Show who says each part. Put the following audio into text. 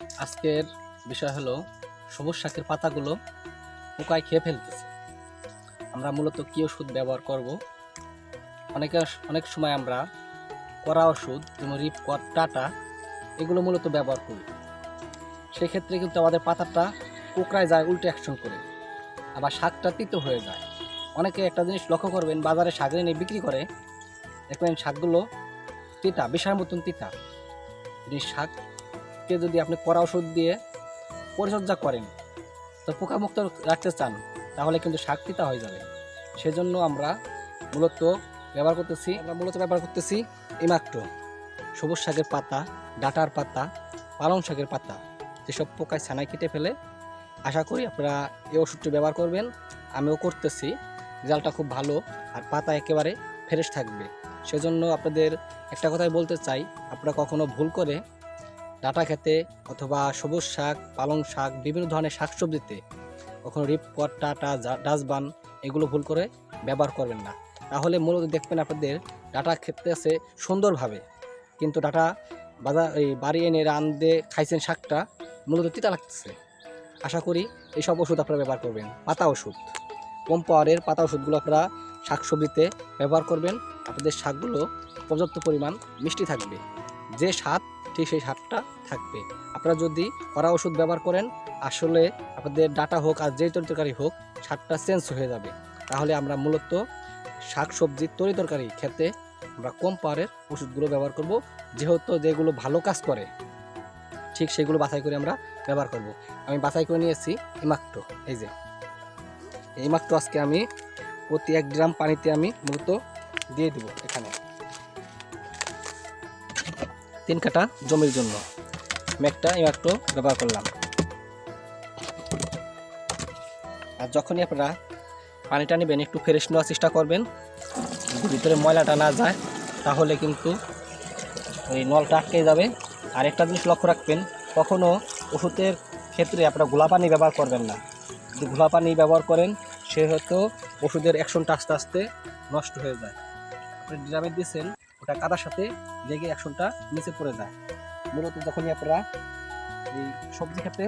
Speaker 1: আজকের বিষয় হলো, সবুজ শাকের পাতাগুলো পোকায় খেয়ে ফেলতেছে। আমরা মূলত কী ওষুধ ব্যবহার করব? অনেকে অনেক সময় আমরা কড়া ওষুধ যেমন রিপকট টাটা এগুলো মূলত ব্যবহার করি। সেক্ষেত্রে কিন্তু আমাদের পাতাটা কোকড়ায় যায়, উল্টো অ্যাকশন করে। আবার শাকটা তিতো হয়ে যায়। অনেকে একটা জিনিস লক্ষ্য করবেন, বাজারে শাক এনে বিক্রি করে। দেখবেন শাকগুলো তিতা বিষার মতন তিতা। যদি শাককে যদি আপনি কড়া ওষুধ দিয়ে পরিচর্যা করেন, তো পোকামুক্ত রাখতে চান, তাহলে কিন্তু শাক হয়ে যাবে। সেজন্য আমরা মূলত ব্যবহার করতেছি, আমরা মূলত ব্যবহার করতেছি ইমাক্টো সবুজ শাকের পাতা, ডাটার পাতা, পালং শাকের পাতা, যেসব পোকায় ছানায় কেটে ফেলে। আশা করি আপনারা এই ওষুধটি ব্যবহার করবেন। আমিও করতেছি, রেজাল্টটা খুব ভালো, আর পাতা একেবারে ফ্রেশ থাকবে। সেজন্য আপনাদের একটা কথাই বলতে চাই, আপনারা কখনো ভুল করে ডাটা খেতে অথবা সবুজ শাক, পালং শাক, বিভিন্ন ধরনের শাকসবজিতে কখনো রিপকট টাটা ডাস্টবান এগুলো ভুল করে ব্যবহার করবেন না। তাহলে মূলত দেখবেন আপনাদের ডাটা খেতে আছে সুন্দরভাবে। কিন্তু ডাটা বাজার, এই বাড়ি এনে রান্ধে খাইছেন শাকটা মূলত তিতা লাগতেছে। আশা করি এইসব ওষুধ আপনারা ব্যবহার করবেন। পাতা ওষুধ। কম পাওয়ারের পাতা ওষুধগুলো আপনারা শাকসবজিতে ব্যবহার করবেন। আপনাদের শাকগুলো পর্যাপ্ত পরিমাণ মিষ্টি থাকবে। যে স্বাদ, ঠিক সেই স্বাদটা থাকবে। আপনারা যদি কড়া ওষুধ ব্যবহার করেন, আসলে আপনাদের ডাটা হোক আর যেই তরকারি হোক, স্বাদটা চেঞ্জ হয়ে যাবে। তাহলে আমরা মূলত শাক সবজির তরি তরকারি খেতে আমরা কম পাওয়ারের ওষুধগুলো ব্যবহার করব। যেহেতু যেগুলো ভালো কাজ করে, ঠিক সেগুলো বাছাই করে আমরা ব্যবহার করব। আমি বাছাই করে নিয়েছি ইমাক্টো এই যে। এই ইমাক্টো আজকে আমি প্রতি এক গ্রাম পানিতে আমি মূলত দিয়ে দেবো এখানে। তিন কাটা জমির জন্য। আমি একটা ইমাক্টো ব্যবহার করলাম। আর যখনই আপনারা পানিটা নেবেন, একটু ফ্রেশ নেওয়ার চেষ্টা করবেন, ভিতরে ময়লাটা না যায়, তাহলে কিন্তু ওই নলটা আটকে যাবে। আর একটা জিনিস লক্ষ্য রাখবেন কখনও ওষুধের ক্ষেত্রে আপনারা গোলা পানি ব্যবহার করবেন না। যদি গোলা পানি ব্যবহার করেন, সেহেতু ওষুধের অ্যাকশনটা আস্তে আস্তে নষ্ট হয়ে যায়। আপনি ড্রামে দিয়েছেন ওটা কাদার সাথে লেগে অ্যাকশনটা নিচে পড়ে যায়। মূলত যখনই আপনারা এই সবজি খেতে